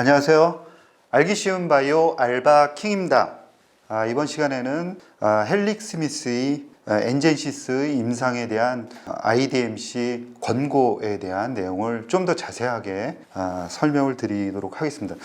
안녕하세요. 알기 쉬운 바이오 알바 킹입니다. 아, 이번 시간에는 아, 헬릭 스미스의 아, 엔젠시스의 임상에 대한 IDMC 권고에 대한 내용을 좀 더 자세하게 아, 설명을 드리도록 하겠습니다.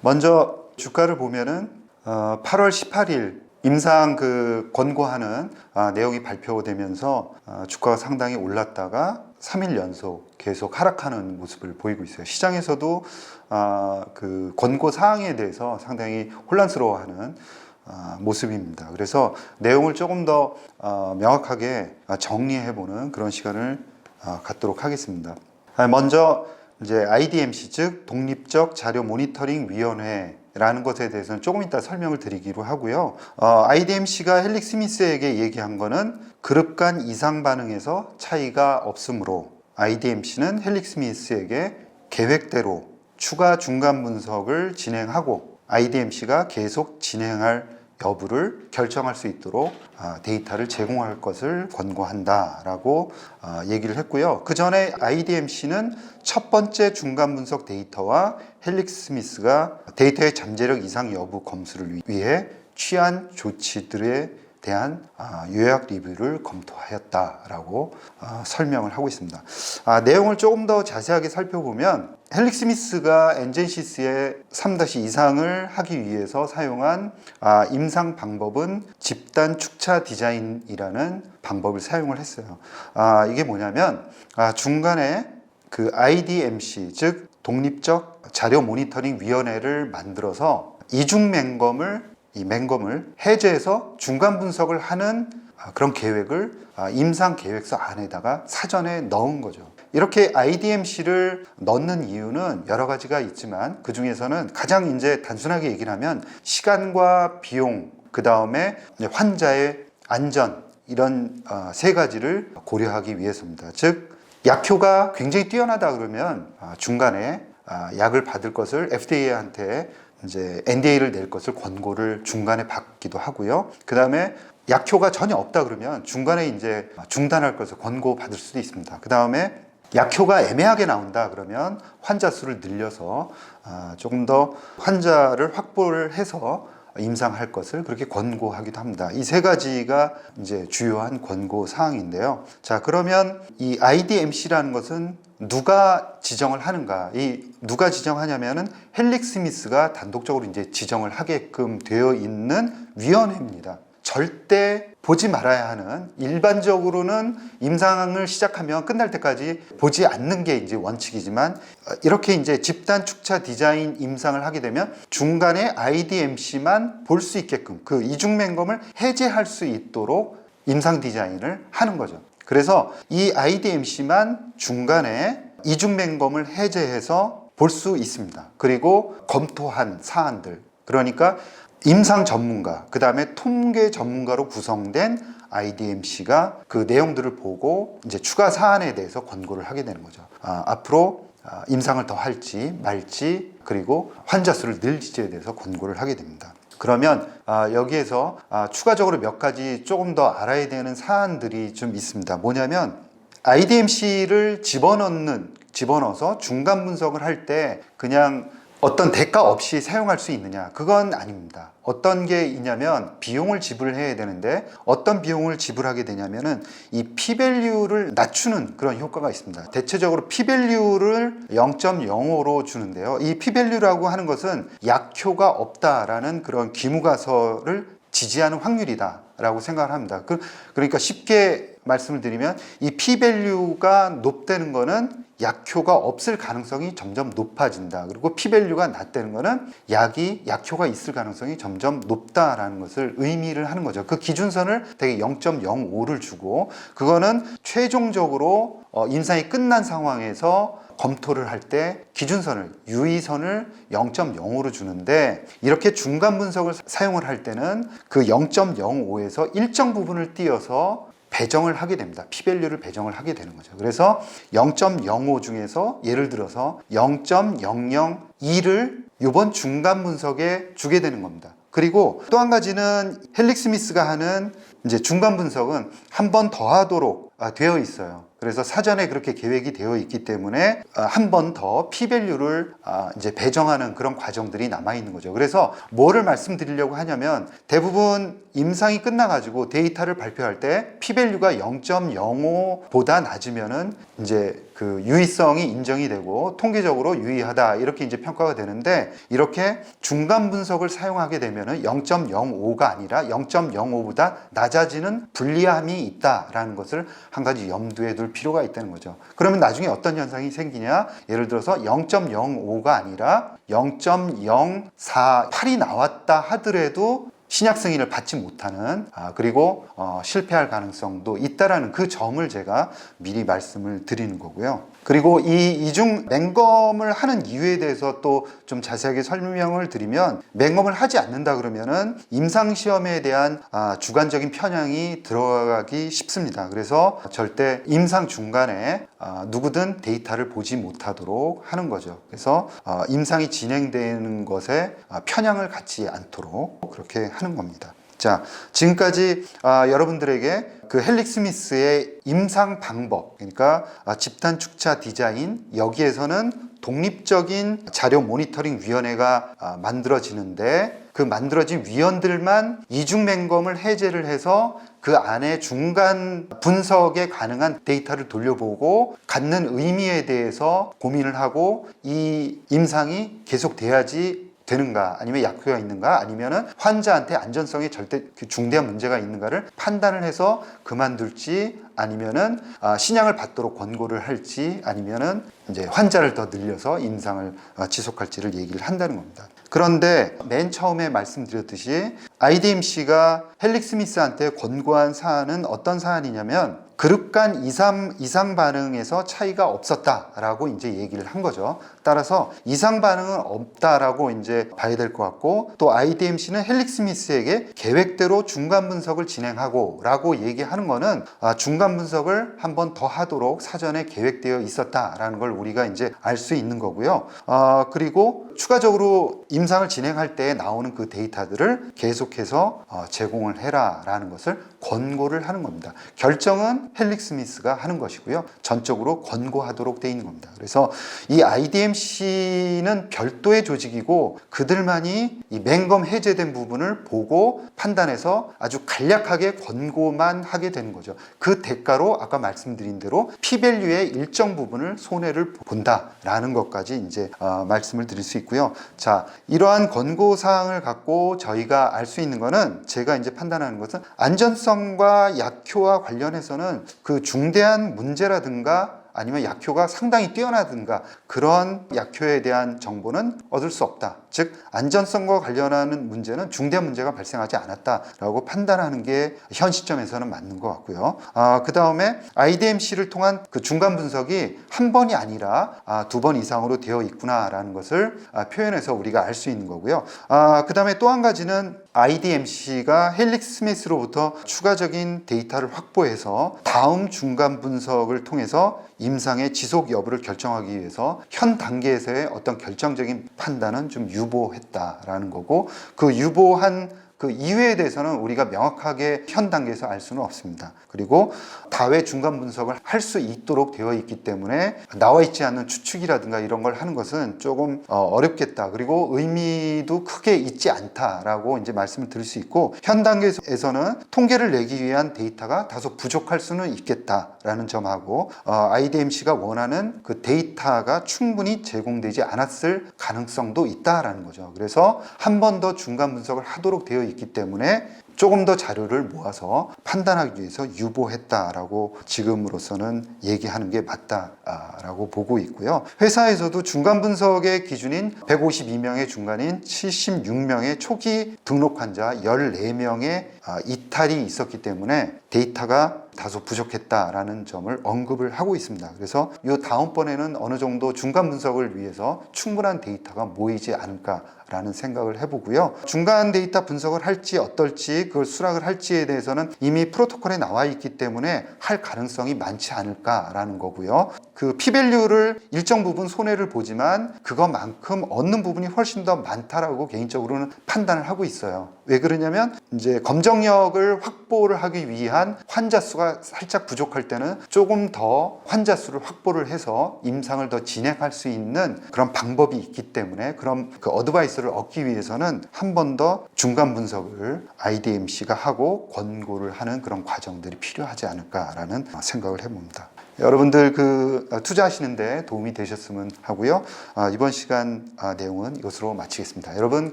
먼저 주가를 보면은 어, 8월 18일 임상 그 권고하는 아, 내용이 발표되면서 아, 주가가 상당히 올랐다가 3일 연속 계속 하락하는 모습을 보이고 있어요. 시장에서도 아, 그 권고 사항에 대해서 상당히 혼란스러워하는 아, 모습입니다. 그래서 내용을 조금 더 어, 명확하게 정리해보는 그런 시간을 아, 갖도록 하겠습니다. 아, 먼저 이제 IDMC 즉 독립적 자료 모니터링 위원회 라는 것에 대해서는 조금 이따 설명을 드리기로 하고요. 어, IDMC가 헬릭 스미스에게 얘기한 거는 그룹 간 이상 반응에서 차이가 없으므로 IDMC는 헬릭 스미스에게 계획대로 추가 중간 분석을 진행하고 IDMC가 계속 진행할 여부를 결정할 수 있도록 아, 데이터를 제공할 것을 권고한다라고 아, 얘기를 했고요. 그 전에 IDMC는 첫 번째 중간 분석 데이터와 헬릭스 스미스가 데이터의 잠재력 이상 여부 검수를 위해 취한 조치들에 대한 아, 요약 리뷰를 검토하였다라고 아, 설명을 하고 있습니다. 아, 내용을 조금 더 자세하게 살펴보면 헬릭 스미스가 엔젠시스의 3- 이상을 하기 위해서 사용한 아, 임상 방법은 집단 축차 디자인이라는 방법을 사용을 했어요. 아, 이게 뭐냐면 아, 중간에 그 IDMC 즉 독립적 자료 모니터링 위원회를 만들어서 이중 맹검을 이 맹검을 해제해서 중간 분석을 하는 아, 그런 계획을 아, 임상 계획서 안에다가 사전에 넣은 거죠. 이렇게 IDMC를 넣는 이유는 여러 가지가 있지만 그 중에서는 가장 이제 단순하게 얘기를 하면 시간과 비용, 그 다음에 환자의 안전 이런 아, 세 가지를 고려하기 위해서입니다. 즉 약효가 굉장히 뛰어나다 그러면 아, 중간에 아, 약을 받을 것을 FDA한테 이제 NDA를 낼 것을 권고를 중간에 받기도 하고요. 그 다음에 약효가 전혀 없다 그러면 중간에 이제 중단할 것을 권고 받을 수도 있습니다. 그 다음에 약효가 애매하게 나온다 그러면 환자 수를 늘려서 아, 조금 더 환자를 확보를 해서 임상할 것을 그렇게 권고하기도 합니다. 이 세 가지가 이제 주요한 권고 사항인데요. 자, 그러면 이 IDMC라는 것은 누가 지정을 하는가? 이 누가 지정하냐면은 헬릭 스미스가 단독적으로 이제 지정을 하게끔 되어 있는 위원회입니다. 절대 보지 말아야 하는 일반적으로는 임상을 시작하면 끝날 때까지 보지 않는 게 이제 원칙이지만 어, 이렇게 이제 집단 축차 디자인 임상을 하게 되면 중간에 IDMC만 볼 수 있게끔 그 이중 맹검을 해제할 수 있도록 임상 디자인을 하는 거죠. 그래서 이 IDMC만 중간에 이중 맹검을 해제해서 볼 수 있습니다. 그리고 검토한 사안들 그러니까 임상 전문가, 그 다음에 통계 전문가로 구성된 IDMC가 그 내용들을 보고 이제 추가 사안에 대해서 권고를 하게 되는 거죠. 아, 앞으로 아, 임상을 더 할지 말지 그리고 환자 수를 늘지에 대해서 권고를 하게 됩니다. 그러면 아, 여기에서 아, 추가적으로 몇 가지 조금 더 알아야 되는 사안들이 좀 있습니다. 뭐냐면 IDMC를 집어넣는 집어넣어서 중간 분석을 할 때 그냥 어떤 대가 없이 사용할 수 있느냐? 그건 아닙니다. 어떤 게 있냐면 비용을 지불해야 되는데 어떤 비용을 지불하게 되냐면은 이 피밸류를 낮추는 그런 효과가 있습니다. 대체적으로 피밸류를 0.05로 주는데요. 이 피밸류라고 하는 것은 약효가 없다라는 그런 기무가서를 지지하는 확률이다라고 생각을 합니다. 그, 그러니까 쉽게 말씀을 드리면 이 피밸류가 높다는 거는 약효가 없을 가능성이 점점 높아진다. 그리고 피밸류가 낮다는 거는 약이 약효가 있을 가능성이 점점 높다라는 것을 의미를 하는 거죠. 그 기준선을 되게 0.05를 주고 그거는 최종적으로 어, 임상이 끝난 상황에서 검토를 할 때 기준선을 유의선을 0.05로 주는데 이렇게 중간 분석을 사용을 할 때는 그 0.05에서 일정 부분을 띄어서 배정을 하게 됩니다. 피밸류를 배정을 하게 되는 거죠. 그래서 0.05 중에서 예를 들어서 0.002를 이번 중간 분석에 주게 되는 겁니다. 그리고 또 한 가지는 헬릭 스미스가 하는 이제 중간 분석은 한 번 더 하도록 아, 되어 있어요. 그래서 사전에 그렇게 계획이 되어 있기 때문에 아, 한번더 P밸류를 아, 이제 배정하는 그런 과정들이 남아 있는 거죠. 그래서 뭐를 말씀드리려고 하냐면 대부분 임상이 끝나가지고 데이터를 발표할 때 P밸류가 0.05보다 낮으면은 이제 그 유의성이 인정이 되고 통계적으로 유의하다 이렇게 이제 평가가 되는데 이렇게 중간 분석을 사용하게 되면은 0.05가 아니라 0.05보다 낮아지는 불리함이 있다라는 것을 한 가지 염두에 둘 필요가 있다는 거죠. 그러면 나중에 어떤 현상이 생기냐? 예를 들어서 0.05가 아니라 0.048이 나왔다 하더라도 신약 승인을 받지 못하는 아, 그리고 어, 실패할 가능성도 있다라는 그 점을 제가 미리 말씀을 드리는 거고요. 그리고 이 이중 맹검을 하는 이유에 대해서 또 좀 자세하게 설명을 드리면 맹검을 하지 않는다 그러면은 임상 시험에 대한 아, 주관적인 편향이 들어가기 쉽습니다. 그래서 절대 임상 중간에 아, 누구든 데이터를 보지 못하도록 하는 거죠. 그래서 아, 임상이 진행되는 것에 아, 편향을 갖지 않도록 그렇게 하는 겁니다. 자, 지금까지 아, 여러분들에게 그 헬릭 스미스의 임상 방법, 그러니까 아, 집단 축차 디자인 여기에서는 독립적인 자료 모니터링 위원회가 아, 만들어지는데 그 만들어진 위원들만 이중 맹검을 해제를 해서 그 안에 중간 분석에 가능한 데이터를 돌려보고 갖는 의미에 대해서 고민을 하고 이 임상이 계속 돼야지 되는가 아니면 약효가 있는가 아니면은 환자한테 안전성에 절대 그 중대한 문제가 있는가를 판단을 해서 그만둘지 아니면은 아, 신약을 받도록 권고를 할지 아니면은 이제 환자를 더 늘려서 임상을 아, 지속할지를 얘기를 한다는 겁니다. 그런데 맨 처음에 말씀드렸듯이 IDMC가 헬릭 스미스한테 권고한 사안은 어떤 사안이냐면 그룹 간 이상, 이상 반응에서 차이가 없었다라고 이제 얘기를 한 거죠. 따라서 이상 반응은 없다라고 이제 봐야 될 것 같고 또 IDMC는 헬릭 스미스에게 계획대로 중간 분석을 진행하고라고 얘기하는 거는 아, 중간 분석을 한 번 더 하도록 사전에 계획되어 있었다라는 걸 우리가 이제 알 수 있는 거고요. 아, 그리고 추가적으로 임상을 진행할 때 나오는 그 데이터들을 계속해서 어, 제공을 해라라는 것을 권고를 하는 겁니다. 결정은 헬릭 스미스가 하는 것이고요. 전적으로 권고하도록 돼 있는 겁니다. 그래서 이 IDMC는 별도의 조직이고 그들만이 이 맹검 해제된 부분을 보고 판단해서 아주 간략하게 권고만 하게 되는 거죠. 그 대가로 아까 말씀드린 대로 피밸류의 일정 부분을 손해를 본다라는 것까지 이제 어, 말씀을 드릴 수 있고요. 자, 이러한 권고 사항을 갖고 저희가 알 수 있는 거는 제가 이제 판단하는 것은 안전성 과 약효와 관련해서는 그 중대한 문제라든가 아니면 약효가 상당히 뛰어나든가 그런 약효에 대한 정보는 얻을 수 없다. 즉 안전성과 관련하는 문제는 중대한 문제가 발생하지 않았다라고 판단하는 게 현 시점에서는 맞는 것 같고요. 아, 그 다음에 IDMC를 통한 그 중간 분석이 한 번이 아니라 아, 두 번 이상으로 되어 있구나라는 것을 아, 표현해서 우리가 알 수 있는 거고요. 아, 그 다음에 또 한 가지는 IDMC가 헬릭 스미스로부터 추가적인 데이터를 확보해서 다음 중간 분석을 통해서 임상의 지속 여부를 결정하기 위해서 현 단계에서의 어떤 결정적인 판단은 좀 유보했다라는 거고 그 유보한 그 이유에 대해서는 우리가 명확하게 현 단계에서 알 수는 없습니다. 그리고 다외 중간 분석을 할 수 있도록 되어 있기 때문에 나와 있지 않는 추측이라든가 이런 걸 하는 것은 조금 어, 어렵겠다. 그리고 의미도 크게 있지 않다라고 이제 말씀을 드릴 수 있고 현 단계에서는 통계를 내기 위한 데이터가 다소 부족할 수는 있겠다라는 점하고 어, IDMC가 원하는 그 데이터가 충분히 제공되지 않았을 가능성도 있다라는 거죠. 그래서 한 번 더 중간 분석을 하도록 되어 있기 때문에 조금 더 자료를 모아서 판단하기 위해서 유보했다라고 지금으로서는 얘기하는 게 맞다라고 보고 있고요. 회사에서도 중간 분석의 기준인 152명의 중간인 76명의 초기 등록 환자 14명의 아, 이탈이 있었기 때문에 데이터가 다소 부족했다라는 점을 언급을 하고 있습니다. 그래서 이 다음번에는 어느 정도 중간 분석을 위해서 충분한 데이터가 모이지 않을까라는 생각을 해보고요. 중간 데이터 분석을 할지 어떨지 그걸 수락을 할지에 대해서는 이미 프로토콜에 나와 있기 때문에 할 가능성이 많지 않을까라는 거고요. 그 피밸류를 일정 부분 손해를 보지만 그것만큼 얻는 부분이 훨씬 더 많다라고 개인적으로는 판단을 하고 있어요. 왜 그러냐면 이제 검정력을 확보를 하기 위한 환자 수가 데이터가 살짝 부족할 때는 조금 더 환자 수를 확보를 해서 임상을 더 진행할 수 있는 그런 방법이 있기 때문에 그런 그 어드바이스를 얻기 위해서는 한 번 더 중간 분석을 IDMC가 하고 권고를 하는 그런 과정들이 필요하지 않을까라는 생각을 해봅니다. 여러분들 그 투자하시는데 도움이 되셨으면 하고요. 아, 이번 시간 아, 내용은 이것으로 마치겠습니다. 여러분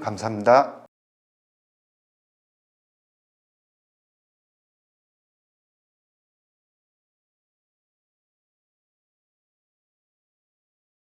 감사합니다.